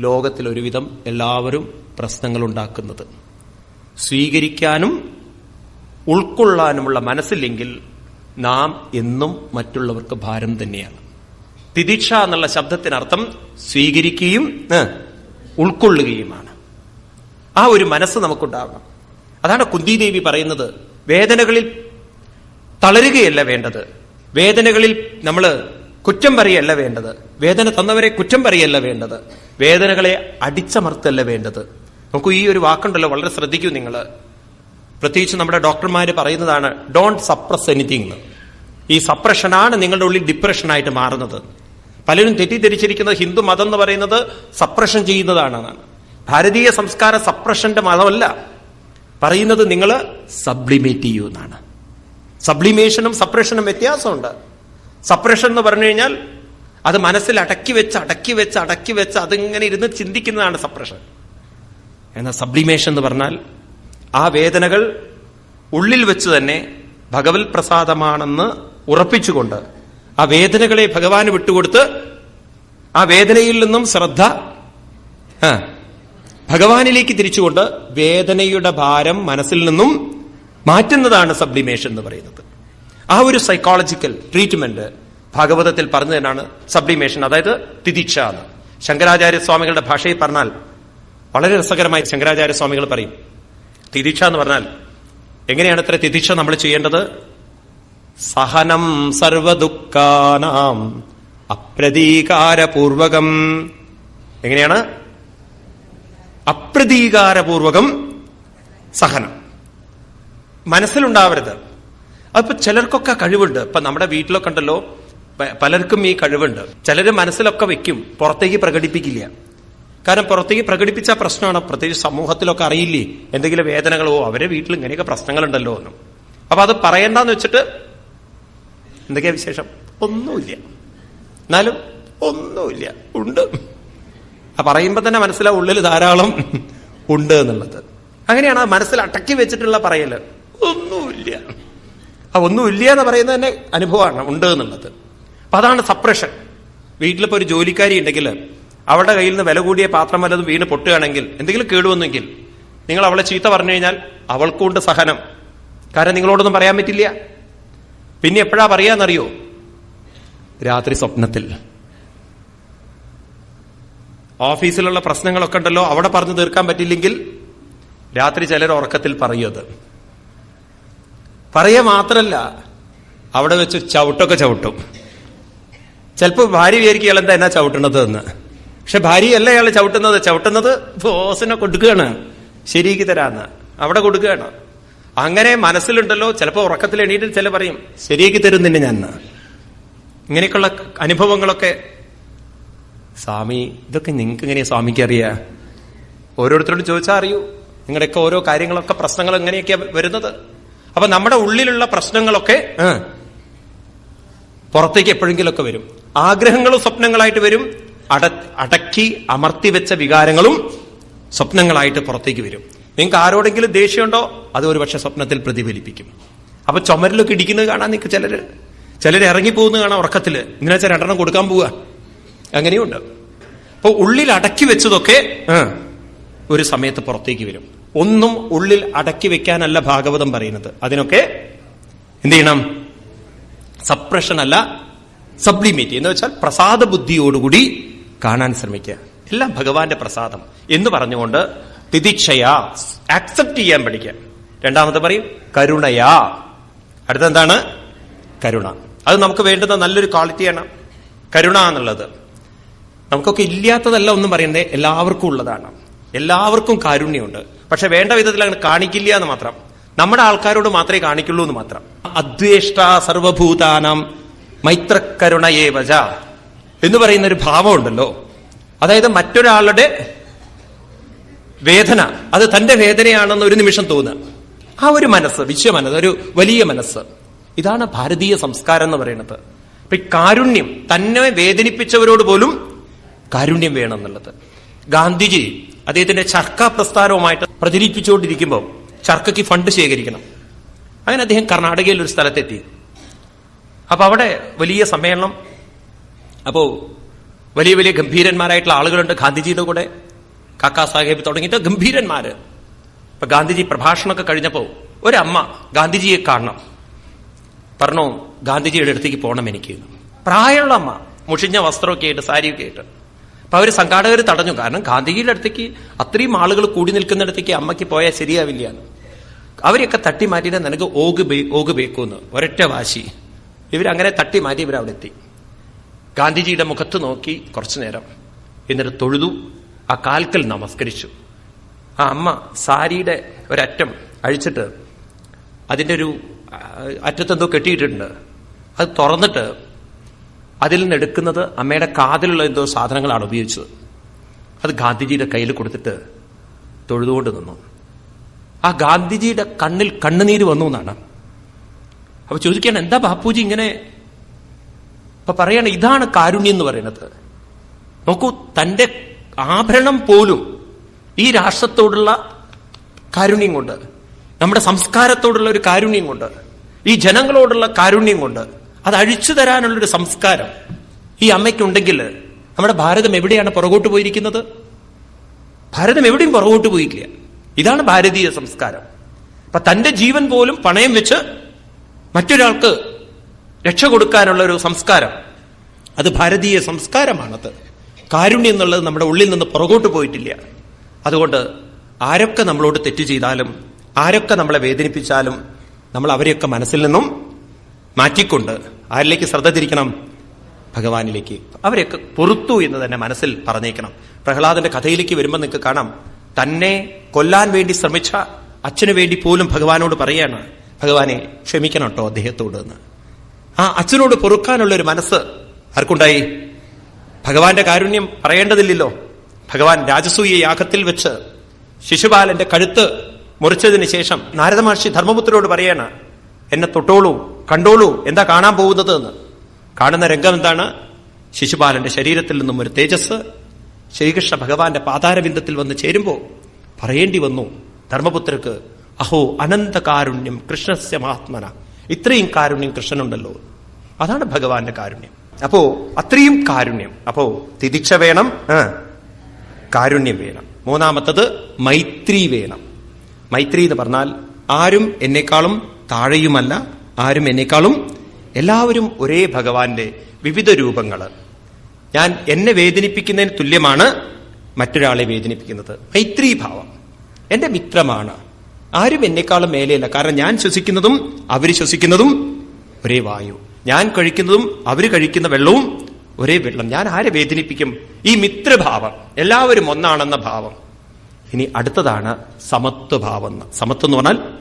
ലോകത്തിൽ ഒരുവിധം എല്ലാവരും പ്രശ്നങ്ങൾ ഉണ്ടാക്കുന്നത് സ്വീകരിക്കാനും ഉൾക്കൊള്ളാനുമുള്ള മനസ്സില്ലെങ്കിൽ നാം എന്നും മറ്റുള്ളവർക്ക് ഭാരം തന്നെയാണ്. തിദീക്ഷ എന്നുള്ള ശബ്ദത്തിനർത്ഥം സ്വീകരിക്കുകയും ഉൾക്കൊള്ളുകയുമാണ്. ആ ഒരു മനസ്സ് നമുക്കുണ്ടാവണം. അതാണ് കുന്തിദേവി പറയുന്നത്. വേദനകളിൽ തളരുകയല്ല വേണ്ടത്. വേദനകളിൽ നമ്മൾ കുറ്റം പറയല്ല വേണ്ടത്. വേദന തന്നവരെ കുറ്റം പറയല്ല വേണ്ടത്. വേദനകളെ അടിച്ചമർത്തല്ല വേണ്ടത്. നമുക്ക് ഈ ഒരു വാക്കുണ്ടല്ലോ വളരെ ശ്രദ്ധിക്കൂ നിങ്ങൾ പ്രത്യേകിച്ച് നമ്മുടെ ഡോക്ടർമാർ പറയുന്നതാണ് ഡോണ്ട് സപ്രസ് എനിത്തിങ് ഈ സപ്രഷനാണ് നിങ്ങളുടെ ഉള്ളിൽ ഡിപ്രഷനായിട്ട് മാറുന്നത്. പലരും തെറ്റിദ്ധരിച്ചിരിക്കുന്നത് ഹിന്ദു മതം എന്ന് പറയുന്നത് സപ്രഷൻ ചെയ്യുന്നതാണെന്നാണ് ഭാരതീയ സംസ്കാര സപ്രഷന്റെ മതമല്ല. പറയുന്നത് നിങ്ങൾ സബ്ലിമേറ്റ് ചെയ്യൂ എന്നാണ്. സബ്ലിമേഷനും സപ്രഷനും വ്യത്യാസമുണ്ട്. സപ്രഷൻ എന്ന് പറഞ്ഞു കഴിഞ്ഞാൽ അത് മനസ്സിൽ അടക്കി വെച്ച് അടക്കി വെച്ച് അടക്കി വെച്ച് അതിങ്ങനെ ഇരുന്ന് ചിന്തിക്കുന്നതാണ് സപ്രഷൻ. എന്നാൽ സബ്ലിമേഷൻ എന്ന് പറഞ്ഞാൽ ആ വേദനകൾ ഉള്ളിൽ വെച്ച് തന്നെ ഭഗവത് പ്രസാദമാണെന്ന് ഉറപ്പിച്ചുകൊണ്ട് ആ വേദനകളെ ഭഗവാന് വിട്ടുകൊടുത്ത് ആ വേദനയിൽ നിന്നും ശ്രദ്ധ ഭഗവാനിലേക്ക് തിരിച്ചുകൊണ്ട് വേദനയുടെ ഭാരം മനസ്സിൽ നിന്നും മാറ്റുന്നതാണ് സബ്ലിമേഷൻ എന്ന് പറയുന്നത്. ആ ഒരു സൈക്കോളജിക്കൽ ട്രീറ്റ്മെന്റ് ഭാഗവതത്തിൽ പറഞ്ഞതിനാണ് സബ്ലിമേഷൻ അതായത് തിദീക്ഷ എന്ന് ശങ്കരാചാര്യ സ്വാമികളുടെ ഭാഷയിൽ പറഞ്ഞാൽ വളരെ രസകരമായി ശങ്കരാചാര്യ സ്വാമികൾ പറയും. തിദീക്ഷ എന്ന് പറഞ്ഞാൽ എങ്ങനെയാണ് ഇത്ര തിദീക്ഷ നമ്മൾ ചെയ്യേണ്ടത്? സഹനം സർവദുഃഖാനാം അപ്രതീകാരപൂർവകം. എങ്ങനെയാണ്? അപ്രതീകാരപൂർവകം സഹനം. മനസ്സിലുണ്ടാവരുത്. അപ്പൊ ചിലർക്കൊക്കെ കഴിവുണ്ട്. ഇപ്പൊ നമ്മുടെ വീട്ടിലൊക്കെ ഉണ്ടല്ലോ പലർക്കും ഈ കഴിവുണ്ട്. ചിലര് മനസ്സിലൊക്കെ വെക്കും പുറത്തേക്ക് പ്രകടിപ്പിക്കില്ല. കാരണം പുറത്തേക്ക് പ്രകടിപ്പിച്ച പ്രശ്നമാണ്. പ്രത്യേകിച്ച് സമൂഹത്തിലൊക്കെ അറിയില്ലേ എന്തെങ്കിലും വേദനകളോ അവരെ വീട്ടിൽ ഇങ്ങനെയൊക്കെ പ്രശ്നങ്ങളുണ്ടല്ലോ എന്നും. അപ്പൊ അത് പറയണ്ടെന്ന് വെച്ചിട്ട് എന്തൊക്കെയാ വിശേഷം? ഒന്നുമില്ല. എന്നാലും ഒന്നുമില്ല. ഉണ്ട്. ആ പറയുമ്പോ തന്നെ മനസ്സിലാവും ഉള്ളിൽ ധാരാളം ഉണ്ട് എന്നുള്ളത്. അങ്ങനെയാണ് മനസ്സിൽ അടക്കി വെച്ചിട്ടുള്ള പറയൽ. ഒന്നുമില്ല. ആ ഒന്നുമില്ല എന്ന് പറയുന്നത് തന്നെ അനുഭവമാണ് ഉണ്ട് എന്നുള്ളത്. അപ്പൊ അതാണ് സപ്രഷൻ. വീട്ടിലിപ്പോ ഒരു ജോലിക്കാരി ഉണ്ടെങ്കിൽ അവളുടെ കയ്യിൽ നിന്ന് വില കൂടിയ പാത്രം വല്ലതും വീണ് പൊട്ടുകയാണെങ്കിൽ എന്തെങ്കിലും കേടുവന്നെങ്കിൽ നിങ്ങൾ അവളെ ചീത്ത പറഞ്ഞു കഴിഞ്ഞാൽ അവൾക്കുണ്ട് സഹനം. കാരണം നിങ്ങളോടൊന്നും പറയാൻ പറ്റില്ല. പിന്നെ എപ്പോഴാ പറയാന്നറിയോ? രാത്രി സ്വപ്നത്തിൽ. ഓഫീസിലുള്ള പ്രശ്നങ്ങളൊക്കെ ഉണ്ടല്ലോ അവിടെ പറഞ്ഞു തീർക്കാൻ പറ്റില്ലെങ്കിൽ രാത്രി ചിലർ ഉറക്കത്തിൽ പറയും പറയുക മാത്രല്ല അവിടെ വെച്ച് ചവിട്ടൊക്കെ ചവിട്ടും. ചിലപ്പോൾ ഭാര്യ വിചാരിക്കുക എന്താ എന്നാ ചവിട്ടണത് എന്ന്. പക്ഷെ ഭാര്യയല്ല ഇയാൾ ചവിട്ടുന്നത്. ചവിട്ടുന്നത് ബോസിനെ കൊടുക്കുകയാണ്. ശരിക്ക് തരാന്ന്. അവിടെ കൊടുക്കുകയാണ്. അങ്ങനെ മനസ്സിലുണ്ടല്ലോ ചിലപ്പോൾ ഉറക്കത്തിൽ എണീറ്റ് ചില പറയും ശരിയാക്കി തരും ഞാൻ ഇങ്ങനെയൊക്കെയുള്ള അനുഭവങ്ങളൊക്കെ. സ്വാമി ഇതൊക്കെ നിങ്ങൾക്ക് എങ്ങനെയാ സ്വാമിക്ക് അറിയാ? ഓരോരുത്തരോട് ചോദിച്ചാൽ അറിയൂ. നിങ്ങളുടെയൊക്കെ ഓരോ കാര്യങ്ങളൊക്കെ പ്രശ്നങ്ങൾ എങ്ങനെയൊക്കെയാ വരുന്നത്? അപ്പൊ നമ്മുടെ ഉള്ളിലുള്ള പ്രശ്നങ്ങളൊക്കെ പുറത്തേക്ക് എപ്പോഴെങ്കിലൊക്കെ വരും. ആഗ്രഹങ്ങളും സ്വപ്നങ്ങളായിട്ട് വരും. അട അടക്കി അമർത്തി വെച്ച വികാരങ്ങളും സ്വപ്നങ്ങളായിട്ട് പുറത്തേക്ക് വരും. നിങ്ങൾക്ക് ആരോടെങ്കിലും ദേഷ്യമുണ്ടോ? അത് ഒരു പക്ഷെ സ്വപ്നത്തിൽ പ്രതിഫലിപ്പിക്കും. അപ്പൊ ചുമരിലൊക്കെ ഇടിക്കുന്നത് കാണാൻ നിങ്ങൾക്ക് ചിലര്. ചിലർ ഇറങ്ങിപ്പോകുന്നത് കാണാം ഉറക്കത്തിൽ. ഇങ്ങനെ വെച്ചാൽ രണ്ടെണ്ണം കൊടുക്കാൻ പോവുക അങ്ങനെയുണ്ട്. അപ്പൊ ഉള്ളിൽ അടക്കി വെച്ചതൊക്കെ ഒരു സമയത്ത് പുറത്തേക്ക് വരും. ഒന്നും ഉള്ളിൽ അടക്കി വെക്കാനല്ല ഭാഗവതം പറയുന്നത്. അതിനൊക്കെ എന്ത് ചെയ്യണം? സപ്രഷൻ അല്ല സബ്ലിമേറ്റ് എന്ന് വെച്ചാൽ പ്രസാദ ബുദ്ധിയോടുകൂടി കാണാൻ ശ്രമിക്കുക. എല്ലാം ഭഗവാന്റെ പ്രസാദം എന്ന് പറഞ്ഞുകൊണ്ട് തിദിക്ഷയാ ആക്സെപ്റ്റ് ചെയ്യാൻ പഠിക്കുക. രണ്ടാമത് പറയും കരുണയാ. അടുത്തെന്താണ്? കരുണ. അത് നമുക്ക് വേണ്ടുന്ന നല്ലൊരു ക്വാളിറ്റിയാണ് കരുണ എന്നുള്ളത്. നമുക്കൊക്കെ ഇല്ലാത്തതല്ല ഒന്നും പറയുന്നത് എല്ലാവർക്കും ഉള്ളതാണ്. എല്ലാവർക്കും കാരുണ്യമുണ്ട്. പക്ഷെ വേണ്ട വിധത്തിൽ അങ്ങനെ കാണിക്കില്ല എന്ന് മാത്രം. നമ്മുടെ ആൾക്കാരോട് മാത്രമേ കാണിക്കുള്ളൂ എന്ന് മാത്രം. അദ്വേഷ്ട സർവഭൂതാനം മൈത്രക്കരുണയേ വജ എന്ന് പറയുന്ന ഒരു ഭാവമുണ്ടല്ലോ. അതായത് മറ്റൊരാളുടെ വേദന അത് തന്റെ വേദനയാണെന്ന് ഒരു നിമിഷം തോന്നുക. ആ ഒരു മനസ്സ് വിശ്വമനസ് ഒരു വലിയ മനസ്സ്. ഇതാണ് ഭാരതീയ സംസ്കാരം എന്ന് പറയുന്നത്. അപ്പൊ ഈ കാരുണ്യം തന്നെ വേദനിപ്പിച്ചവരോട് പോലും കാരുണ്യം വേണം എന്നുള്ളത് ഗാന്ധിജി അദ്ദേഹത്തിന്റെ ചർക്ക പ്രസ്ഥാനവുമായിട്ട് പ്രചരിപ്പിച്ചുകൊണ്ടിരിക്കുമ്പോൾ ചർക്കയ്ക്ക് ഫണ്ട് ശേഖരിക്കണം. അങ്ങനെ അദ്ദേഹം കർണാടകയിൽ ഒരു സ്ഥലത്തെത്തി. അപ്പൊ അവിടെ വലിയ സമ്മേളനം അപ്പോ വലിയ വലിയ ഗംഭീരന്മാരായിട്ടുള്ള ആളുകളുണ്ട്. ഗാന്ധിജിയുടെ കൂടെ കാക്കാ സാഹേബ് തുടങ്ങിയിട്ട് ഗംഭീരന്മാര്. ഇപ്പൊ ഗാന്ധിജി പ്രഭാഷണമൊക്കെ കഴിഞ്ഞപ്പോ ഒരമ്മ ഗാന്ധിജിയെ കാണണം. പറഞ്ഞു ഗാന്ധിജിയുടെ അടുത്തേക്ക് പോകണം എനിക്ക്. പ്രായമുള്ള അമ്മ മുഷിഞ്ഞ വസ്ത്രമൊക്കെ ആയിട്ട് സാരിയൊക്കെ ആയിട്ട്. അപ്പൊ അവർ സംഘാടകർ തടഞ്ഞു. കാരണം ഗാന്ധിജിയുടെ അടുത്തേക്ക് അത്രയും ആളുകൾ കൂടി നിൽക്കുന്നിടത്തേക്ക് അമ്മയ്ക്ക് പോയാൽ ശരിയാവില്ല. അവരെയൊക്കെ തട്ടി മാറ്റിയിട്ട് നിനക്ക് ഓഗ് ബേ ഓഗ് ബേക്കൂന്ന്. ഒരൊറ്റ വാശി. ഇവരങ്ങനെ തട്ടി മാറ്റി ഇവരവിടെ എത്തി ഗാന്ധിജിയുടെ മുഖത്ത് നോക്കി കുറച്ചു നേരം. എന്നിട്ട് തൊഴുതു. ആ കാൽക്കൽ നമസ്കരിച്ചു. ആ അമ്മ സാരിയുടെ ഒരറ്റം അഴിച്ചിട്ട് അതിന്റെ ഒരു അറ്റത്തെന്തോ കെട്ടിയിട്ടുണ്ട്. അത് തുറന്നിട്ട് അതിൽ നിന്ന് എടുക്കുന്നത് അമ്മയുടെ കാതിലുള്ള എന്തോ സാധനങ്ങളാണ് ഉപയോഗിച്ചത്. അത് ഗാന്ധിജിയുടെ കയ്യിൽ കൊടുത്തിട്ട് തൊഴുതുകൊണ്ട് നിന്നു. ആ ഗാന്ധിജിയുടെ കണ്ണിൽ കണ്ണുനീര് വന്നു എന്നാണ്. അപ്പൊ ചോദിക്കുകയാണ് എന്താ ബാപ്പുജി ഇങ്ങനെ? അപ്പൊ പറയാണ് ഇതാണ് കാരുണ്യം എന്ന് പറയുന്നത്. നോക്കൂ തന്റെ ആഭരണം പോലും ഈ രാഷ്ട്രത്തോടുള്ള കാരുണ്യം കൊണ്ട് നമ്മുടെ സംസ്കാരത്തോടുള്ള ഒരു കാരുണ്യം കൊണ്ട് ഈ ജനങ്ങളോടുള്ള കാരുണ്യം കൊണ്ട് അത് അഴിച്ചു തരാനുള്ളൊരു സംസ്കാരം ഈ അമ്മയ്ക്കുണ്ടെങ്കിൽ നമ്മുടെ ഭാരതം എവിടെയാണ് പുറകോട്ട് പോയിരിക്കുന്നത്? ഭാരതം എവിടെയും പുറകോട്ട് പോയിട്ടില്ല. ഇതാണ് ഭാരതീയ സംസ്കാരം. അപ്പൊ തന്റെ ജീവൻ പോലും പണയം വെച്ച് മറ്റൊരാൾക്ക് രക്ഷ കൊടുക്കാനുള്ള ഒരു സംസ്കാരം അത് ഭാരതീയ സംസ്കാരമാണത്. കാരുണ്യം എന്നുള്ളത് നമ്മുടെ ഉള്ളിൽ നിന്ന് പുറകോട്ട് പോയിട്ടില്ല. അതുകൊണ്ട് ആരൊക്കെ നമ്മളോട് തെറ്റ് ചെയ്താലും ആരൊക്കെ നമ്മളെ വേദനിപ്പിച്ചാലും നമ്മൾ അവരെയൊക്കെ മനസ്സിൽ നിന്നും മാറ്റിക്കൊണ്ട് ആരിലേക്ക് ശ്രദ്ധ തിരിക്കണം? ഭഗവാനിലേക്ക്. അവരെയൊക്കെ പൊറുത്തു എന്ന് തന്നെ മനസ്സിൽ പറഞ്ഞേക്കണം. പ്രഹ്ലാദന്റെ കഥയിലേക്ക് വരുമ്പോൾ നിങ്ങൾക്ക് കാണാം. തന്നെ കൊല്ലാൻ വേണ്ടി ശ്രമിച്ച അച്ഛനു വേണ്ടി പോലും ഭഗവാനോട് പറയാണ് ഭഗവാനെ ക്ഷമിക്കണം കേട്ടോ അദ്ദേഹത്തോട് എന്ന്. ആ അച്ഛനോട് പൊറുക്കാനുള്ള ഒരു മനസ്സ് ആർക്കുണ്ടായി? ഭഗവാന്റെ കാരുണ്യം പറയേണ്ടതില്ലല്ലോ. ഭഗവാൻ രാജസൂയ യാഗത്തിൽ വെച്ച് ശിശുപാലന്റെ കഴുത്ത് മുറിച്ചതിന് ശേഷം നാരദ മഹർഷി ധർമ്മപുത്രരോട് പറയാണ് എന്നെ തൊട്ടോളൂ കണ്ടോളൂ എന്താ കാണാൻ പോകുന്നത് എന്ന്. കാണുന്ന രംഗം എന്താണ്? ശിശുപാലന്റെ ശരീരത്തിൽ നിന്നും ഒരു തേജസ്. ശ്രീകൃഷ്ണ ഭഗവാന്റെ പാതാരബിന്ദത്തിൽ വന്ന് ചേരുമ്പോൾ പറയേണ്ടി വന്നു ധർമ്മപുത്രക്ക് അഹോ അനന്ത കാരുണ്യം കൃഷ്ണസ്യ മഹാത്മന ഇത്രയും കാരുണ്യം കൃഷ്ണനുണ്ടല്ലോ. അതാണ് ഭഗവാന്റെ കാരുണ്യം. അപ്പോ അത്രയും കാരുണ്യം. അപ്പോ തിദിക്ഷ വേണം കാരുണ്യം വേണം. മൂന്നാമത്തത് മൈത്രി വേണം. മൈത്രി എന്ന് പറഞ്ഞാൽ ആരും എന്നെക്കാളും താഴെയുമല്ല ആരും എന്നെക്കാളും എല്ലാവരും ഒരേ ഭഗവാന്റെ വിവിധ രൂപങ്ങൾ ഞാൻ എന്നെ വേദനിപ്പിക്കുന്നതിന് തുല്യമാണ് മറ്റൊരാളെ വേദനിപ്പിക്കുന്നത്. മൈത്രീഭാവം. എന്റെ മിത്രമാണ്. ആരും എന്നെക്കാളും മേലെയല്ല. കാരണം ഞാൻ ശ്വസിക്കുന്നതും അവർ ശ്വസിക്കുന്നതും ഒരേ വായു. ഞാൻ കഴിക്കുന്നതും അവർ കഴിക്കുന്ന വെള്ളവും ഒരേ വെള്ളം. ഞാൻ ആരെ വേദനിപ്പിക്കും? ഈ മിത്രഭാവം. എല്ലാവരും ഒന്നാണെന്ന ഭാവം. ഇനി അടുത്തതാണ് സമത്വഭാവം. സമത്വം എന്ന് പറഞ്ഞാൽ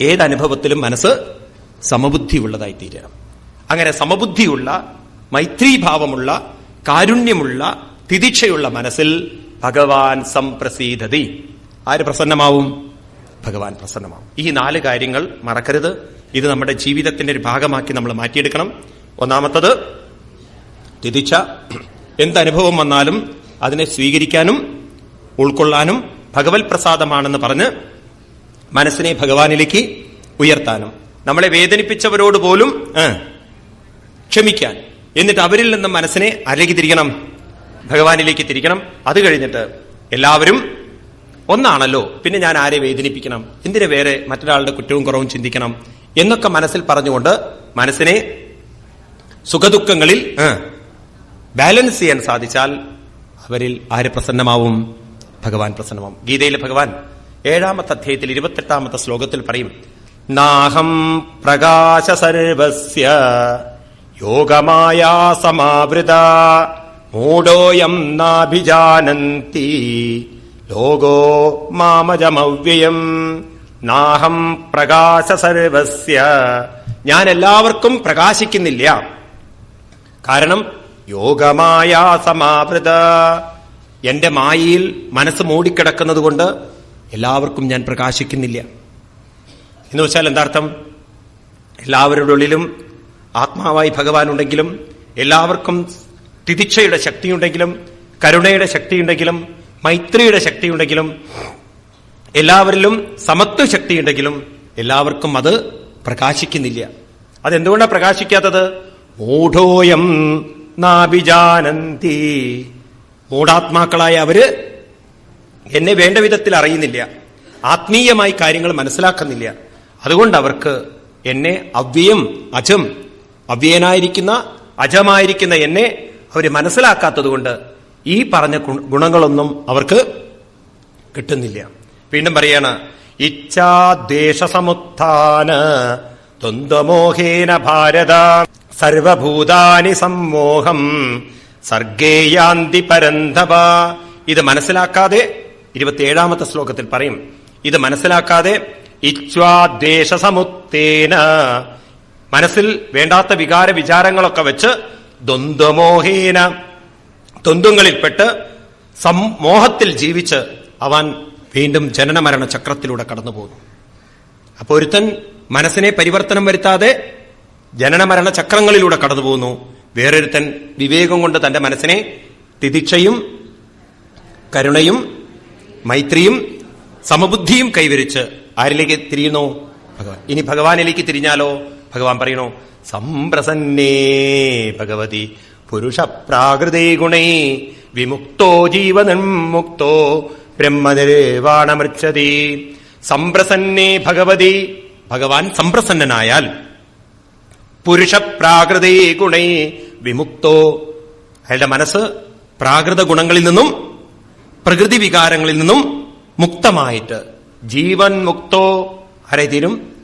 ഏതനുഭവത്തിലും മനസ്സ് സമബുദ്ധിയുള്ളതായി തീരണം അങ്ങനെ സമബുദ്ധിയുള്ള മൈത്രീഭാവമുള്ള കാരുണ്യമുള്ള തിദിക്ഷയുള്ള മനസ്സിൽ ഭഗവാൻ സംപ്രസീതതി. ആര് പ്രസന്നമാവും? ഭഗവാൻ പ്രസന്നമാവും. ഈ നാല് കാര്യങ്ങൾ മറക്കരുത്. ഇത് നമ്മുടെ ജീവിതത്തിന്റെ ഒരു ഭാഗമാക്കി നമ്മൾ മാറ്റിയെടുക്കണം. ഒന്നാമത്തത് തിരിച്ച എന്തനുഭവം വന്നാലും അതിനെ സ്വീകരിക്കാനും ഉൾക്കൊള്ളാനും ഭഗവത് പ്രസാദമാണെന്ന് പറഞ്ഞ് മനസ്സിനെ ഭഗവാനിലേക്ക് ഉയർത്താനും നമ്മളെ വേദനിപ്പിച്ചവരോട് പോലും ക്ഷമിക്കാൻ. എന്നിട്ട് അവരിൽ നിന്നും മനസ്സിനെ അരകി തിരിക്കണം. ഭഗവാനിലേക്ക് തിരിക്കണം. അത് കഴിഞ്ഞിട്ട് എല്ലാവരും ഒന്നാണല്ലോ പിന്നെ ഞാൻ ആരെ വേദനിപ്പിക്കണം? എന്തിനു വേറെ മറ്റൊരാളുടെ കുറ്റവും കുറവും ചിന്തിക്കണം? എന്നൊക്കെ മനസ്സിൽ പറഞ്ഞുകൊണ്ട് മനസ്സിനെ സുഖദുഃഖങ്ങളിൽ ബാലൻസ് ചെയ്യാൻ സാധിച്ചാൽ അവരിൽ ആര് പ്രസന്നമാവും? ഭഗവാൻ പ്രസന്നമാവും. ഗീതയിലെ ഭഗവാൻ ഏഴാമത്തെ അധ്യായത്തിൽ ഇരുപത്തെട്ടാമത്തെ ശ്ലോകത്തിൽ പറയും നാഹം പ്രകാശ സർവസ്യ യോഗമായാ സമാവൃത മൂഢോയം നാഭിജാനന്തി ലോകോ മാമജമവ്യയം. നാഹം പ്രകാശ സർവസ്യ. ഞാൻ എല്ലാവർക്കും പ്രകാശിക്കുന്നില്ല. കാരണം യോഗമായ സമാവൃത. എന്റെ മായയിൽ മനസ്സ് മൂടിക്കിടക്കുന്നത് കൊണ്ട് എല്ലാവർക്കും ഞാൻ പ്രകാശിക്കുന്നില്ല. എന്ന് വെച്ചാൽ എന്താർത്ഥം? എല്ലാവരുടെ ഉള്ളിലും ആത്മാവായി ഭഗവാൻ ഉണ്ടെങ്കിലും എല്ലാവർക്കും തിദിക്ഷയുടെ ശക്തിയുണ്ടെങ്കിലും കരുണയുടെ ശക്തിയുണ്ടെങ്കിലും മൈത്രിയുടെ ശക്തിയുണ്ടെങ്കിലും എല്ലാവരിലും സമത്വ ശക്തിയുണ്ടെങ്കിലും എല്ലാവർക്കും അത് പ്രകാശിക്കുന്നില്ല. അതെന്തുകൊണ്ടാണ് പ്രകാശിക്കാത്തത്? മൂഢോയം നാഭിജാനന്തി. മൂഢാത്മാക്കളായ അവർ എന്നെ വേണ്ട വിധത്തിൽ അറിയുന്നില്ല. ആത്മീയമായി കാര്യങ്ങൾ മനസ്സിലാക്കുന്നില്ല. അതുകൊണ്ട് അവർക്ക് എന്നെ അവ്യയം അജം അവ്യയനായിരിക്കുന്ന അജമായിരിക്കുന്ന എന്നെ അവർ മനസ്സിലാക്കാത്തതുകൊണ്ട് ഈ പറഞ്ഞ ഗുണ- ഗുണങ്ങളൊന്നും അവർക്ക് കിട്ടുന്നില്ല. വീണ്ടും പറയാണ് ഇച്ഛാദ്വേഷസമുത്ഥാന ദ്വന്ദ്മോഹേന ഭാരത സർവഭൂതാനി സമ്മോഹം സർഗേയാന്തി പരന്തവ ഇത് മനസ്സിലാക്കാതെ ഇരുപത്തിയേഴാമത്തെ ശ്ലോകത്തിൽ പറയും ഇത് മനസ്സിലാക്കാതെ ഇച്ഛാദ്വേഷസമുത്തേന മനസ്സിൽ വേണ്ടാത്ത വികാര വിചാരങ്ങളൊക്കെ വെച്ച് ദ്വന്ദ്വമോഹേന ദ്വന്ദ്വങ്ങളിൽപ്പെട്ട് മോഹത്തിൽ ജീവിച്ച് അവൻ വീണ്ടും ജനനമരണ ചക്രത്തിലൂടെ കടന്നുപോകും പോകുന്നു അപ്പൊ ഒരുത്തൻ മനസ്സിനെ പരിവർത്തനം വരുത്താതെ ജനനമരണ ചക്രങ്ങളിലൂടെ കടന്നു പോകുന്നു വേറൊരുത്തൻ വിവേകം കൊണ്ട് തന്റെ മനസ്സിനെ തിദിക്ഷയും കരുണയും മൈത്രിയും സമബുദ്ധിയും കൈവരിച്ച് ആരിലേക്ക് തിരിയുന്നു? ഭഗവാൻ. ഇനി ഭഗവാനിലേക്ക് തിരിഞ്ഞാലോ? ഭഗവാൻ പറയണു സംപ്രസന്നേ ഭഗവതി പുരുഷ പ്രാകൃതേ ഗുണൈ വിമുക്തോ ജീവനിർമുക്തോ ബ്രഹ്മനിർവാണമൃച്ഛതി. സംപ്രസന്നേ ഭഗവതി ഭഗവാൻ സംപ്രസന്നനായാൽ പുരുഷ പ്രാകൃതേ ഗുണൈ വിമുക്തോ. അയാളുടെ മനസ്സ് പ്രാകൃത ഗുണങ്ങളിൽ നിന്നും പ്രകൃതി വികാരങ്ങളിൽ നിന്നും മുക്തമായിട്ട് ജീവൻ മുക്തോ ആരായിത്തീരും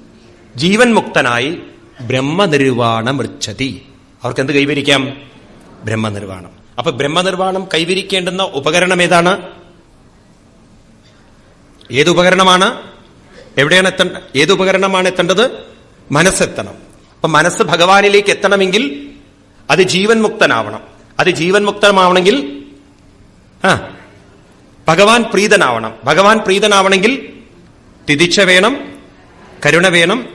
ജീവൻ മുക്തനായി ബ്രഹ്മനിർവാണം വൃച്ഛതി. അവർക്ക് എന്ത് കൈവരിക്കാം? ബ്രഹ്മനിർവാണം. അപ്പൊ ബ്രഹ്മനിർവാണം കൈവരിക്കേണ്ടുന്ന ഉപകരണം ഏതാണ്? ഏത് ഉപകരണമാണ്? എവിടെയാണ് എത്തേണ്ട ഏത് ഉപകരണമാണ് എത്തേണ്ടത്? മനസ്സെത്തണം. അപ്പൊ മനസ്സ് ഭഗവാനിലേക്ക് എത്തണമെങ്കിൽ അത് ജീവൻ മുക്തനാവണം. അത് ജീവൻ മുക്തമാവണമെങ്കിൽ ആ ഭഗവാൻ പ്രീതനാവണം. ഭഗവാൻ പ്രീതനാവണമെങ്കിൽ തിദിക്ഷ വേണം കരുണ വേണം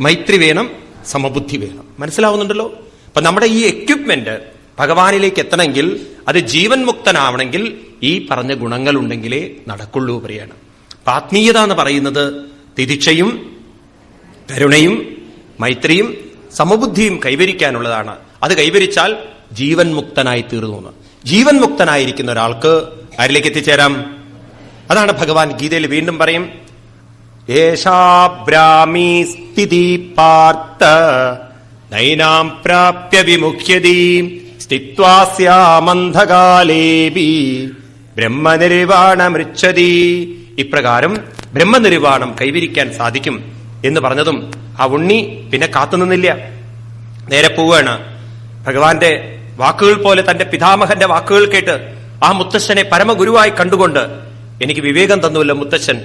മൈത്രി വേണം സമബുദ്ധി വേണം. മനസ്സിലാവുന്നുണ്ടല്ലോ? അപ്പൊ നമ്മുടെ ഈ എക്യുപ്മെന്റ് ഭഗവാനിലേക്ക് എത്തണമെങ്കിൽ അത് ജീവൻ മുക്തനാവണമെങ്കിൽ ഈ പറഞ്ഞ ഗുണങ്ങൾ ഉണ്ടെങ്കിലേ നടക്കുള്ളൂ പറയാണ്. ആത്മീയത എന്ന് പറയുന്നത് തിരിച്ചയും കരുണയും മൈത്രിയും സമബുദ്ധിയും കൈവരിക്കാനുള്ളതാണ്. അത് കൈവരിച്ചാൽ ജീവൻ മുക്തനായി തീർന്നു ജീവൻ മുക്തനായിരിക്കുന്ന ഒരാൾക്ക് ആരിലേക്ക് എത്തിച്ചേരാം? അതാണ് ഭഗവാൻ ഗീതയിൽ വീണ്ടും പറയും ഏഷാബ്രാമീ സ്ഥിതി പാർത്ത നൈനാം പ്രാപ്യ വിമുഖ്യതി സ്ഥിത്വാസ്യാമന്ധകാലേബി ബ്രഹ്മനിർവാണമൃച്ഛതി. ഇപ്രകാരം ബ്രഹ്മനിർവാണം കൈവരിക്കാൻ സാധിക്കും എന്ന് പറഞ്ഞതും ആ ഉണ്ണി പിന്നെ കാത്തുനിന്നില്ല. നേരെ പോവുകയാണ്. ഭഗവാന്റെ വാക്കുകൾ പോലെ തന്റെ പിതാമഹന്റെ വാക്കുകൾ കേട്ട് ആ മുത്തശ്ശനെ പരമഗുരുവായി കണ്ടുകൊണ്ട് എനിക്ക് വിവേകം തന്നുവല്ലോ മുത്തശ്ശൻ.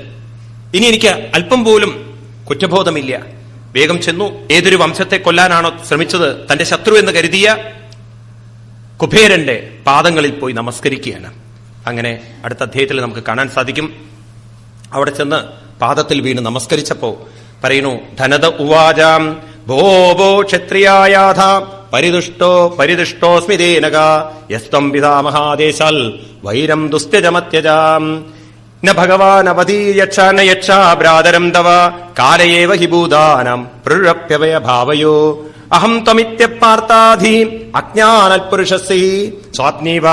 ഇനി എനിക്ക് അല്പം പോലും കുറ്റബോധമില്ല. വേഗം ചെന്നു. ഏതൊരു വംശത്തെ കൊല്ലാനാണോ ശ്രമിച്ചത്? തന്റെ ശത്രു എന്ന് കരുതിയ കുബേരന്റെ പാദങ്ങളിൽ പോയി നമസ്കരിക്കുകയാണ്. അങ്ങനെ അടുത്ത അധ്യായത്തിൽ നമുക്ക് കാണാൻ സാധിക്കും. അവിടെ ചെന്ന് പാദത്തിൽ വീണ് നമസ്കരിച്ചപ്പോ പറയുന്നു ധനത ഉവാചാം ഭോ ഭോ ക്ഷത്രിയായാഥ പരിദുഷ്ടോ യസ്തം യസ്ത്വം പിതാമഹാദേശാൽ വൈരം ദുസ്ത്യജമത്യജാം. ന ഭഗവാൻ അവതീയക്ഷ ന യക്ഷാ ഭ്രാതരം തവ. കാലയേവ ഹി ഭൂതാനം പ്രൃപ്യവയ ഭാവയോ. അഹം ത്വമിത്യപ്പാർത്താധി അജ്ഞാനൽപുരുഷസി സ്വാത്മീവ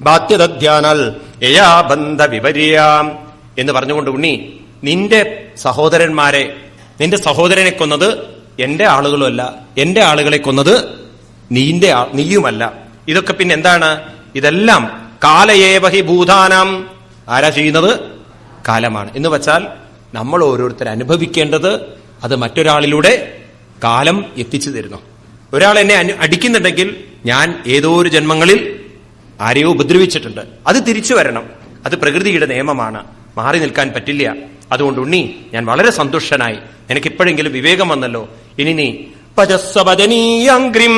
ബാധ്യതധ്യാനൽ യയാ ബന്ധ വിപര്യാം. എന്ന് പറഞ്ഞുകൊണ്ട് ഉണ്ണി നിന്റെ സഹോദരന്മാരെ നിന്റെ സഹോദരനെ കൊന്നത് എന്റെ ആളുകളുമല്ല എന്റെ ആളുകളെ കൊന്നത് നീന്റെ നീയുമല്ല. ഇതൊക്കെ പിന്നെ എന്താണ്? ഇതെല്ലാം കാലയേവഹി ഭൂതാനാം. ആരാ ചെയ്യുന്നത്? കാലമാണ്. എന്ന് വച്ചാൽ നമ്മൾ ഓരോരുത്തർ അനുഭവിക്കേണ്ടത് അത് മറ്റൊരാളിലൂടെ കാലം എത്തിച്ചു തരുന്നു. ഒരാൾ എന്നെ അടിക്കുന്നുണ്ടെങ്കിൽ ഞാൻ ഏതോ ഒരു ജന്മങ്ങളിൽ ആരെയോ ഉപദ്രവിച്ചിട്ടുണ്ട്. അത് തിരിച്ചു വരണം. അത് പ്രകൃതിയുടെ നിയമമാണ്. മാറി നിൽക്കാൻ പറ്റില്ല. അതുകൊണ്ട് ഉണ്ണി ഞാൻ വളരെ സന്തുഷ്ടനായി. എനിക്കിപ്പോഴെങ്കിലും വിവേകം വന്നല്ലോ. ഇനി നീ പജസ്വപദനീയഗ്രിം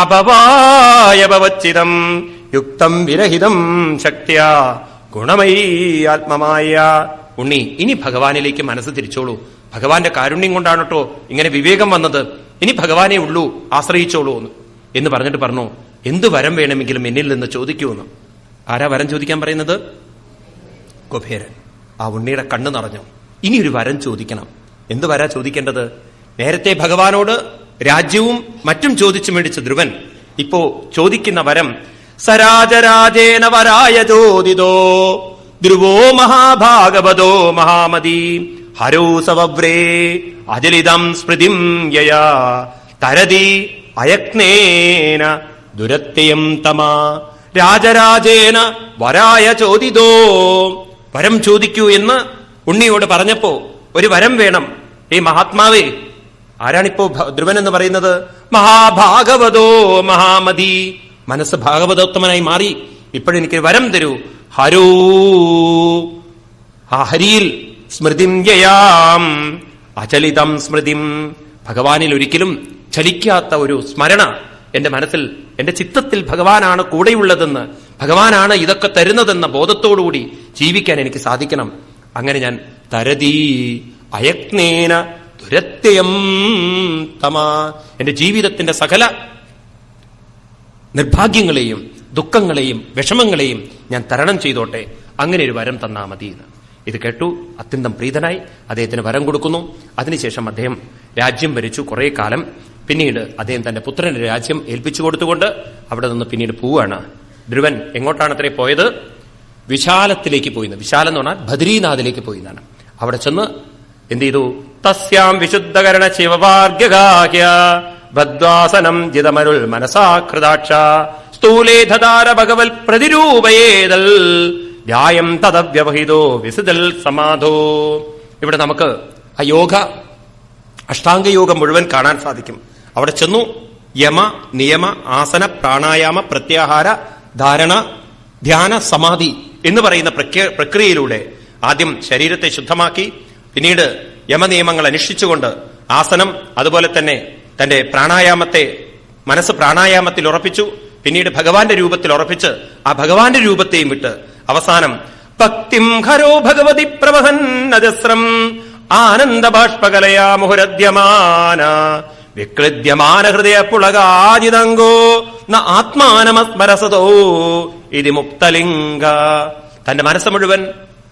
അപവായപവച്ചിതം യുക്തം വിരഹിതം ശക്തിയ ഗുണമയീ ആത്മമായ. ഉണ്ണി ഇനി ഭഗവാനിലേക്ക് മനസ്സ് തിരിച്ചോളൂ. ഭഗവാന്റെ കാരുണ്യം കൊണ്ടാണ് കേട്ടോ ഇങ്ങനെ വിവേകം വന്നത്. ഇനി ഭഗവാനെ ഉള്ളൂ ആശ്രയിച്ചോളൂ എന്ന്. എന്ന് പറഞ്ഞിട്ട് പറഞ്ഞു എന്ത് വരം വേണമെങ്കിലും എന്നിൽ നിന്ന് ചോദിക്കൂന്ന് ആരാ വരം ചോദിക്കാൻ പറയുന്നത്? കുബേരൻ ആ ഉണ്ണിയുടെ കണ്ണ് നിറഞ്ഞു. ഇനി ഒരു വരം ചോദിക്കണം. എന്ത് വരാ ചോദിക്കേണ്ടത്? നേരത്തെ ഭഗവാനോട് രാജ്യവും മറ്റും ചോദിച്ചു മേടിച്ച ധ്രുവൻ ഇപ്പോ ചോദിക്കുന്ന വരം സരാജരാജേന വരായ ചോദിതോ ധ്രുവോ മഹാഭാഗവതോ മഹാമതി ഹരോ സവവ്രേ അജലിതം സ്മൃതിം യയാ തരതി അയക്നേന ദുരത്യം തമാ രാജരാജേന വരായ ചോദിതോ വരം ചോദിക്കൂ എന്ന് ഉണ്ണിയോട് പറഞ്ഞപ്പോ ഒരു വരം വേണം. ഈ മഹാത്മാവേ ആരാണിപ്പോ ധ്രുവൻ എന്ന് പറയുന്നത്? മഹാഭാഗവതോ മഹാമതി. മനസ്സ് ഭാഗവതോത്തമനായി മാറി. ഇപ്പോഴെനിക്ക് വരം തരൂ. ഹരൂ. ആ ഹരിയിൽ സ്മൃതിം യയാം. അചലിതം സ്മൃതിം. ഭഗവാനിൽ ഒരിക്കലും ചലിക്കാത്ത ഒരു സ്മരണ എന്റെ മനസ്സിൽ എന്റെ ചിത്തത്തിൽ ഭഗവാനാണ് കൂടെയുള്ളതെന്ന് ഭഗവാനാണ് ഇതൊക്കെ തരുന്നതെന്ന ബോധത്തോടുകൂടി ജീവിക്കാൻ എനിക്ക് സാധിക്കണം. അങ്ങനെ ഞാൻ തരതീ അയജ്ഞേന ദുരത്യയം തമാ. എന്റെ ജീവിതത്തിന്റെ സകല നിർഭാഗ്യങ്ങളെയും ദുഃഖങ്ങളെയും വിഷമങ്ങളെയും ഞാൻ തരണം ചെയ്തോട്ടെ. അങ്ങനെ ഒരു വരം തന്നാ മതി ഇത് കേട്ടു അത്യന്തം പ്രീതനായി. അദ്ദേഹത്തിന് വരം കൊടുക്കുന്നു. അതിനുശേഷം അദ്ദേഹം രാജ്യം ഭരിച്ചു കുറെ കാലം. പിന്നീട് അദ്ദേഹം തന്റെ പുത്രന്റെ രാജ്യം ഏൽപ്പിച്ചു കൊടുത്തുകൊണ്ട് അവിടെ നിന്ന് പിന്നീട് പോവുകയാണ്. ധ്രുവൻ എങ്ങോട്ടാണ് അത്രേ പോയത്? വിശാലത്തിലേക്ക് പോയിന്ന് വിശാലം എന്ന് പറഞ്ഞാൽ ബദ്രീനാഥിലേക്ക് പോയിന്നാണ് അവിടെ ചെന്ന് എന്ത് ചെയ്തു തസ്യാം വിശുദ്ധകരണ ശിവവാർഗ്യഗാഹ്യ ഭദ്വാസനം ജിതമരുൾ മനസാകൃതാക്ഷ. സ്ഥൂലേ ധതാര ഭഗവൽ പ്രതിരൂപയേതൽ. വ്യായം തദവ്യവഹിതോ വിസുതൽ സമാധോ. ഇവിടെ നമുക്ക് ആ യോഗ അഷ്ടാംഗയോഗം മുഴുവൻ കാണാൻ സാധിക്കും. അവിടെ ചെന്നു. യമ നിയമ ആസന പ്രാണായാമ പ്രത്യാഹാര ധാരണ ധ്യാന സമാധി എന്ന് പറയുന്ന പ്രക്രിയ പ്രക്രിയയിലൂടെ ആദ്യം ശരീരത്തെ ശുദ്ധമാക്കി പിന്നീട് യമനിയമങ്ങൾ അനുഷ്ഠിച്ചുകൊണ്ട് ആസനം അതുപോലെ തന്നെ തന്റെ പ്രാണായാമത്തെ മനസ്സ് പ്രാണായാമത്തിൽ ഉറപ്പിച്ചു പിന്നീട് ഭഗവാന്റെ രൂപത്തിൽ ഉറപ്പിച്ച് ആ ഭഗവാന്റെ രൂപത്തെയും വിട്ട് അവസാനം ഭക്തിം ഹരോ ഭഗവതി പ്രവഹന്നജസ്രം ആനന്ദ ബാഷ്പകലയാ മുഹുരദ്യമാന വിക്ലിദ്യമാന ഹൃദയ പുളകാജിതങ്കോ ന ആത്മാനമസ്മരസതോ ഇതി മുക്തലിംഗ. തന്റെ മനസ്സ് മുഴുവൻ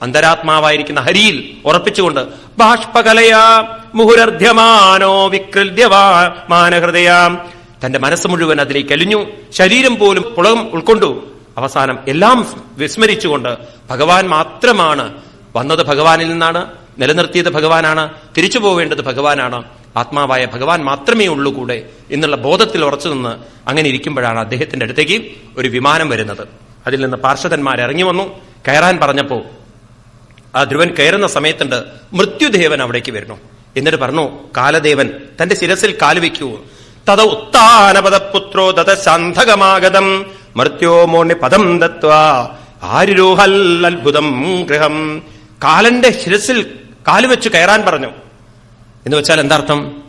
അന്തരാത്മാവായിരിക്കുന്ന ഹരിയിൽ ഉറപ്പിച്ചുകൊണ്ട് ബാഷ്പകലയാ മുഹുരർധ്യമാനോ വിക്രൽദ്യവാനഹൃദയാം തന്റെ മനസ്സ് മുഴുവൻ അതിലേക്ക് അലിഞ്ഞു ശരീരം പോലും പുളകം ഉൾക്കൊണ്ടു. അവസാനം എല്ലാം വിസ്മരിച്ചുകൊണ്ട് ഭഗവാൻ മാത്രമാണ് വന്നത് ഭഗവാനിൽ നിന്നാണ് നിലനിർത്തിയത് ഭഗവാനാണ് തിരിച്ചു പോവേണ്ടത് ഭഗവാനാണ്. ആത്മാവായ ഭഗവാൻ മാത്രമേ ഉള്ളൂ കൂടെ എന്നുള്ള ബോധത്തിൽ ഉറച്ചു നിന്ന് അങ്ങനെ ഇരിക്കുമ്പോഴാണ് അദ്ദേഹത്തിന്റെ അടുത്തേക്ക് ഒരു വിമാനം വരുന്നത്. അതിൽ നിന്ന് പാർഷദന്മാർ ഇറങ്ങി വന്നു. കയറാൻ പറഞ്ഞപ്പോ ആ ധ്രുവൻ കയറുന്ന സമയത്തുണ്ട്. മൃത്യുദേവൻ അവിടേക്ക് വരുന്നു. എന്നിട്ട് പറഞ്ഞു കാലദേവൻ തന്റെ ശിരസിൽ കാലുവെക്കൂ തത ഉത്താനപദപുത്രോ തത ശാന്തകമാഗതം മർത്യോമോണി പദം അത്ഭുതം ഗൃഹം. കാലന്റെ ശിരസിൽ കാലുവെച്ച് കയറാൻ പറഞ്ഞു. എന്ന് വെച്ചാൽ എന്താർത്ഥം?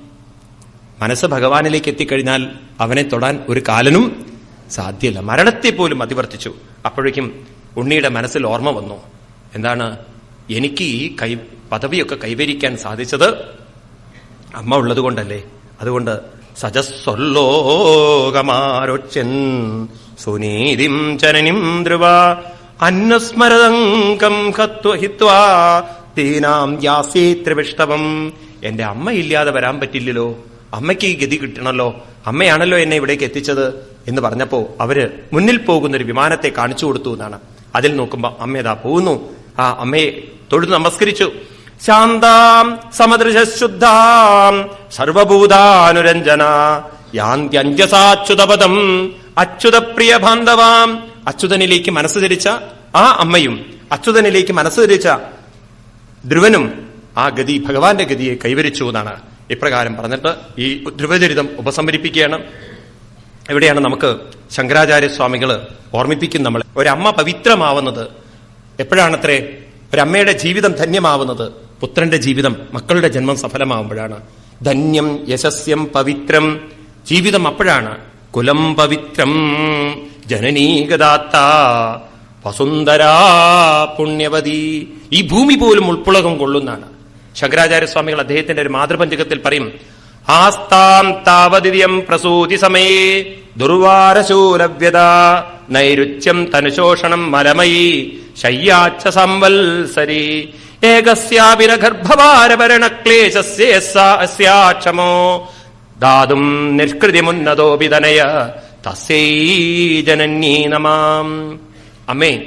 മനസ്സ് ഭഗവാനിലേക്ക് എത്തിക്കഴിഞ്ഞാൽ അവനെ തൊടാൻ ഒരു കാലനും സാധ്യല്ല. മരണത്തെ പോലും അതിവർത്തിച്ചു. അപ്പോഴേക്കും ഉണ്ണിയുടെ മനസ്സിൽ ഓർമ്മ വന്നു. എന്താണ്? എനിക്ക് ഈ കൈ പദവിയൊക്കെ കൈവരിക്കാൻ സാധിച്ചത് അമ്മ ഉള്ളത് കൊണ്ടല്ലേ. അതുകൊണ്ട് സജസ്വല്ലോകമാരൊച്ചൻ സുനീതിം ചനനിം ധ്രുവ അന്നസ്മരതങ്കം ഹത്വ ഹിത്വാ ദീനാം യാസീ ത്രിവിഷ്ടവം എന്റെ അമ്മയില്ലാതെ വരാൻ പറ്റില്ലല്ലോ. അമ്മയ്ക്ക് ഈ ഗതി കിട്ടണല്ലോ. അമ്മയാണല്ലോ എന്നെ ഇവിടേക്ക് എത്തിച്ചത് എന്ന് പറഞ്ഞപ്പോ അവർ മുന്നിൽ പോകുന്ന ഒരു വിമാനത്തെ കാണിച്ചു കൊടുത്തു എന്നാണ്. അതിൽ നോക്കുമ്പോ അമ്മ ഇതാ പോകുന്നു. ആ അമ്മയെ തൊഴുതു നമസ്കരിച്ചു. ശാന്താം സമദൃശുദ്ധാം സർവഭൂതാനുരഞ്ജന. യാന്ത്യഞ്ജസാച്യുതപദം അച്യുതപ്രിയ ബാന്ധവാം അച്യുതനിലേക്ക് മനസ്സ് ധരിച്ച ആ അമ്മയും അച്യുതനിലേക്ക് മനസ്സ് ധരിച്ച ധ്രുവനും ആ ഗതി ഭഗവാന്റെ ഗതിയെ കൈവരിച്ചു എന്നാണ് ഇപ്രകാരം പറഞ്ഞിട്ട് ഈ ധ്രുവചരിതം ഉപസംഹരിപ്പിക്കുകയാണ്. എവിടെയാണ് നമുക്ക് ശങ്കരാചാര്യ സ്വാമികൾ നമ്മൾ ഒരമ്മ പവിത്രമാവുന്നത് എപ്പോഴാണത്രേ ഒരമ്മയുടെ ജീവിതം ധന്യമാവുന്നത്? പുത്രന്റെ ജീവിതം മക്കളുടെ ജന്മം സഫലമാവുമ്പോഴാണ്. ധന്യം യശസ്യം പവിത്രം. ജീവിതം അപ്പോഴാണ്. കുലം പവിത്രം. ജനനീകദാത്ത. വസുന്ധരാ പുണ്യവതി. ഈ ഭൂമി പോലും ഉൾപ്പുളകം കൊള്ളുന്നതാണ്. ശങ്കരാചാര്യസ്വാമികൾ അദ്ദേഹത്തിന്റെ ഒരു മാതൃപഞ്ചകത്തിൽ പറയും ആസ്താം താവതിര്യം പ്രസൂതി സമയേ ദുർവാരശൂലവ്യത നൈരുച്യം തനുശോഷണം മലമയി ശയ്യാച്ച സംവത്സരി. ഏകസ്യാപിന ദാതും ക്ലേശസ്യേക്ഷമോ ദാതും നിഷ്കൃതിമുന്നതോപിതനയ തസ്യൈ ജനന്യേ നമാം. അമ്മേ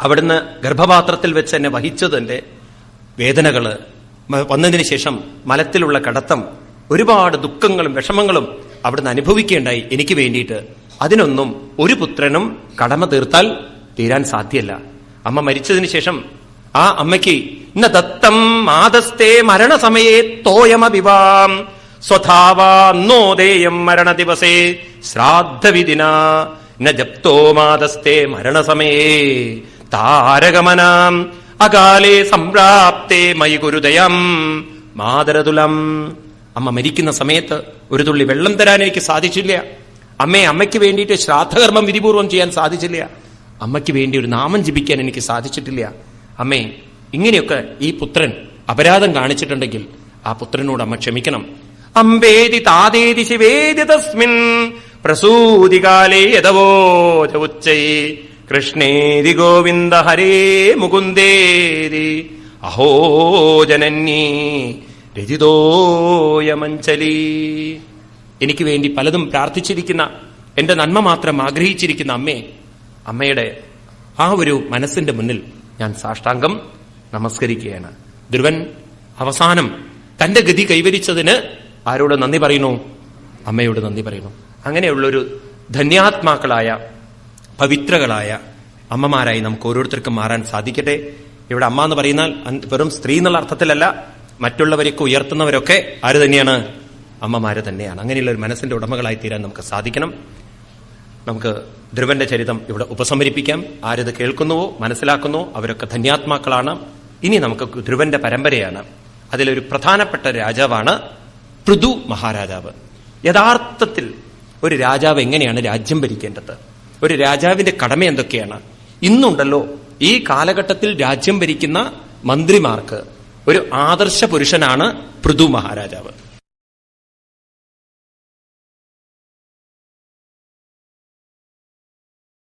അവിടുന്ന് ഗർഭപാത്രത്തിൽ വെച്ച് എന്നെ വഹിച്ചതിന്റെ വേദനകൾ വന്നതിന് ശേഷം മലത്തിലുള്ള കടത്തം ഒരുപാട് ദുഃഖങ്ങളും വിഷമങ്ങളും അവിടുന്ന് അനുഭവിക്കേണ്ടായി എനിക്ക് വേണ്ടിയിട്ട്. അതിനൊന്നും ഒരു പുത്രനും കടമ തീർത്താൽ തീരാൻ സാധ്യല്ല. അമ്മ മരിച്ചതിന് ശേഷം ആ അമ്മയ്ക്ക് ഇന്ന ദത്തം മാതസ്തേ മരണസമയേ തോയമവിവാം സ്വധാവാന്നോദേയം മരണ ദിവസേ ശ്രാദ്ധവിദിന ന ജപ്തോ മാതസ്തേ മരണസമയേ. താരകമനാം. അകാലേ സംപ്രാപ്തേ മയി ഗുരുദയം. മാതരതുലം. അമ്മ മരിക്കുന്ന സമയത്ത് ഒരു തുള്ളി വെള്ളം തരാൻ എനിക്ക് സാധിച്ചില്ല. അമ്മയെ അമ്മയ്ക്ക് വേണ്ടിയിട്ട് ശ്രാദ്ധകർമ്മം വിധിപൂർവം ചെയ്യാൻ സാധിച്ചില്ല. അമ്മയ്ക്ക് വേണ്ടി ഒരു നാമം ജപിക്കാൻ എനിക്ക് സാധിച്ചിട്ടില്ല. അമ്മേ ഇങ്ങനെയൊക്കെ ഈ പുത്രൻ അപരാധം കാണിച്ചിട്ടുണ്ടെങ്കിൽ ആ പുത്രനോട് അമ്മ ക്ഷമിക്കണം. അമ്പേതി താതേതി ശിവേതി തസ്മിൻ പ്രസൂതികാലേ യഥവോച കൃഷ്ണേതി ഗോവിന്ദ ഹരേ മുകുന്ദേതി. അഹോ ജനന്യേ. രജിതോയമഞ്ചലി എനിക്ക് വേണ്ടി പലതും പ്രാർത്ഥിച്ചിരിക്കുന്ന എന്റെ നന്മ മാത്രം ആഗ്രഹിച്ചിരിക്കുന്ന അമ്മേ അമ്മയുടെ ആ ഒരു മനസ്സിന്റെ മുന്നിൽ ഞാൻ സാഷ്ടാംഗം നമസ്കരിക്കുകയാണ്. ധ്രുവൻ അവസാനം തന്റെ ഗതി കൈവരിച്ചതിന് ആരോട് നന്ദി പറയുന്നു? അമ്മയോട് നന്ദി പറയുന്നു. അങ്ങനെയുള്ളൊരു ധന്യാത്മാക്കളായ പവിത്രകളായ അമ്മമാരായി നമുക്ക് ഓരോരുത്തർക്കും മാറാൻ സാധിക്കട്ടെ. ഇവിടെ അമ്മ എന്ന് പറയുന്നാൽ വെറും സ്ത്രീ എന്നുള്ള അർത്ഥത്തിലല്ല മറ്റുള്ളവരെയൊക്കെ ഉയർത്തുന്നവരൊക്കെ ആര് തന്നെയാണ്? അമ്മമാര് തന്നെയാണ്. അങ്ങനെയുള്ള ഒരു മനസ്സിന്റെ ഉടമകളായി തീരാൻ നമുക്ക് സാധിക്കണം. നമുക്ക് ധ്രുവന്റെ ചരിതം ഇവിടെ ഉപസമരിപ്പിക്കാം ആരത് കേൾക്കുന്നുവോ മനസ്സിലാക്കുന്നുവോ അവരൊക്കെ ധന്യാത്മാക്കളാണ്. ഇനി നമുക്ക് ധ്രുവന്റെ പരമ്പരയാണ്. അതിലൊരു പ്രധാനപ്പെട്ട രാജാവാണ് പൃഥു മഹാരാജാവ്. യഥാർത്ഥത്തിൽ ഒരു രാജാവ് എങ്ങനെയാണ് രാജ്യം ഭരിക്കേണ്ടത്? ഒരു രാജാവിന്റെ കടമ എന്തൊക്കെയാണ്? ഇന്നുണ്ടല്ലോ ഈ കാലഘട്ടത്തിൽ രാജ്യം ഭരിക്കുന്ന മന്ത്രിമാർക്ക് ഒരു ആദർശ പുരുഷനാണ് പൃഥു മഹാരാജാവ്.